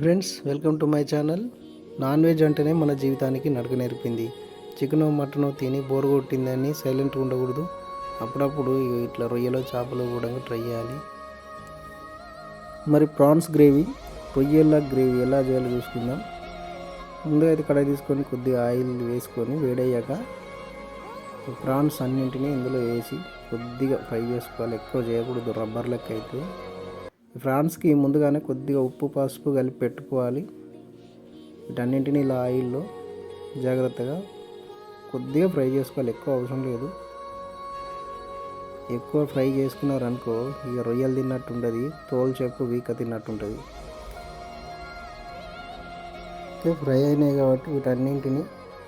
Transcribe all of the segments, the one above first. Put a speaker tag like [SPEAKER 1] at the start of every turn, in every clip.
[SPEAKER 1] Friends welcome to my channel non veg అంటేనే మన జీవితానికి నడక నేర్పింది. చికెన్ మటను తిని బోర్ కొట్టిందని సైలెంట్గా ఉండకూడదు. అప్పుడప్పుడు ఇట్లా రొయ్యలు చేపలు కూడా ట్రై చేయాలి. మరి ప్రాన్స్ గ్రేవీ రొయ్యల గ్రేవీ ఎలా చేయాలో చూసుకుందాం. ముందుగా అయితే కడాయి తీసుకొని కొద్దిగా ఆయిల్ వేసుకొని వేడయ్యాక ప్రాన్స్ అన్నింటినీ ఇందులో వేసి కొద్దిగా ఫ్రై చేసుకోవాలి. ఎక్కువ చేయకూడదు రబ్బర్ లెక్క అయితే. ఫ్రాన్స్కి ముందుగానే కొద్దిగా ఉప్పు పసుపు కలిపి పెట్టుకోవాలి. వీటన్నింటినీ ఇలా ఆయిల్లో జాగ్రత్తగా కొద్దిగా ఫ్రై చేసుకోవాలి. ఎక్కువ అవసరం లేదు. ఎక్కువ ఫ్రై చేసుకున్నారనుకో ఇక రొయ్యలు తిన్నట్టు ఉంటుంది తోలు చెప్పు వీక తిన్నట్టు ఉంటుంది ఫ్రై అయినాయి కాబట్టి వీటన్నింటిని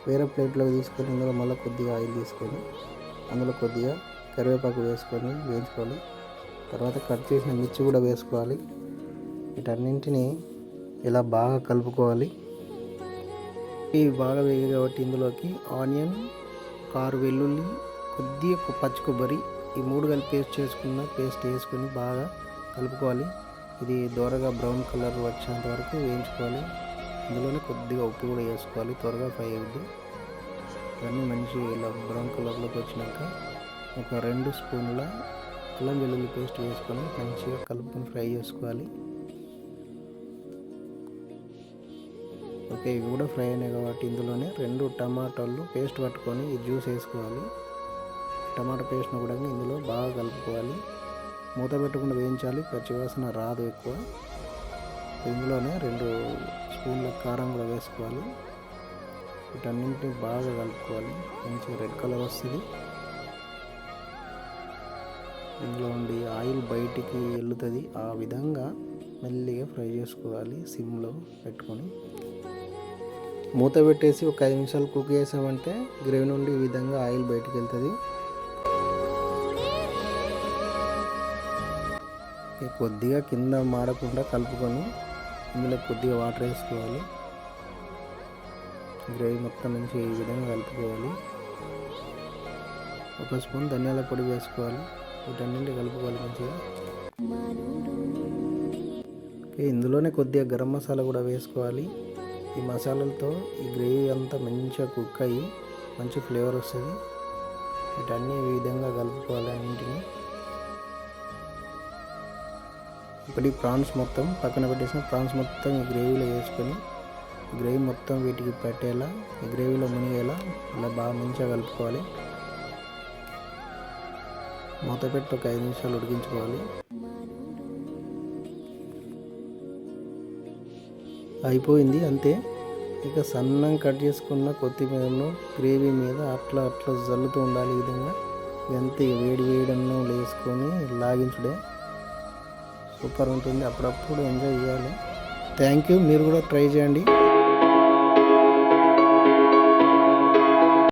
[SPEAKER 1] వేరే ప్లేట్లోకి తీసుకొని ఇందులో మళ్ళీ కొద్దిగా ఆయిల్ తీసుకొని అందులో కొద్దిగా కరివేపాకు వేసుకొని వేయించుకోవాలి. తర్వాత కట్ చేసిన మిర్చి కూడా వేసుకోవాలి. వీటన్నింటిని ఇలా బాగా కలుపుకోవాలి. ఇవి బాగా వేగి కాబట్టి ఇందులోకి ఆనియన్ కారు వెల్లుల్లి కొద్దిగా పచ్చి కొబ్బరి ఈ మూడు కలిపి పేస్ట్ చేసుకున్న పేస్ట్ వేసుకొని బాగా కలుపుకోవాలి. ఇది దూరగా బ్రౌన్ కలర్ వచ్చేంత వరకు వేయించుకోవాలి. ఇందులోనే కొద్దిగా ఉప్పు కూడా వేసుకోవాలి. త్వరగా ఫ్రై అవుద్ది. ఇవన్నీ మంచి ఇలా బ్రౌన్ కలర్లోకి వచ్చినాక ఒక రెండు స్పూన్ల అల్లం వెల్లుల్లి పేస్ట్ వేసుకొని మంచిగా కలుపుకొని ఫ్రై చేసుకోవాలి. ఓకే ఇవి కూడా ఫ్రై అయినాయి కాబట్టి ఇందులోనే రెండు టమాటాలు పేస్ట్ పట్టుకొని ఈ జ్యూస్ వేసుకోవాలి. టమాటా పేస్ట్ను కూడా ఇందులో బాగా కలుపుకోవాలి. మూత పెట్టకుండా వేయించాలి పచ్చివాసన రాదు ఎక్కువ. ఇందులోనే రెండు స్పూన్ల కారం కూడా వేసుకోవాలి. వీటన్నింటినీ బాగా కలుపుకోవాలి. మంచిగా రెడ్ కలర్ వస్తుంది. ఇందులో ఉండి ఆయిల్ బయటికి వెళ్తుంది ఆ విధంగా మెల్లిగా ఫ్రై చేసుకోవాలి. సిమ్లో పెట్టుకొని. మూత పెట్టేసి ఒక ఐదు నిమిషాలు కుక్ చేసామంటే గ్రేవీ నుండి ఈ విధంగా ఆయిల్ బయటికి వెళ్తుంది. కొద్దిగా కింద మాడకుండా కలుపుకొని ఇందులో కొద్దిగా వాటర్ వేసుకోవాలి. గ్రేవీ మొత్తం నుంచి ఈ విధంగా కలుపుకోవాలి. ఒక స్పూన్ ధనియాల పొడి వేసుకోవాలి. వీటన్నింటి కలుపుకోవాలి మంచిగా ఇందులోనే కొద్దిగా గరం మసాలా కూడా వేసుకోవాలి. ఈ మసాలాలతో ఈ గ్రేవీ అంతా మంచిగా కుక్ అయ్యి మంచి ఫ్లేవర్ వస్తుంది. వీటన్నీ ఈ విధంగా కలుపుకోవాలి అన్నింటిని ఇప్పుడు ఈ ప్రాన్స్ మొత్తం పక్కన పెట్టేసిన ప్రాన్స్ మొత్తం ఈ గ్రేవీలో వేసుకొని గ్రేవీ మొత్తం వీటికి పెట్టేలా ఈ గ్రేవీలో మునిగేలా ఇలా బాగా మంచిగా కలుపుకోవాలి. మూత పెట్టి ఒక ఐదు నిమిషాలు ఉడికించుకోవాలి. అయిపోయింది అంతే. ఇక సన్నం కట్ చేసుకున్న కొత్తిమీరను గ్రేవీ మీద అట్లా అట్లా జల్లుతూ ఉండాలి ఈ విధంగా. ఎంత వేడి వేయడంలో లేసుకొని వేసుకొని లాగించుడే. సూపర్ ఉంటుంది. అప్పుడప్పుడు ఎంజాయ్ చేయాలి. Thank you. మీరు కూడా ట్రై చేయండి.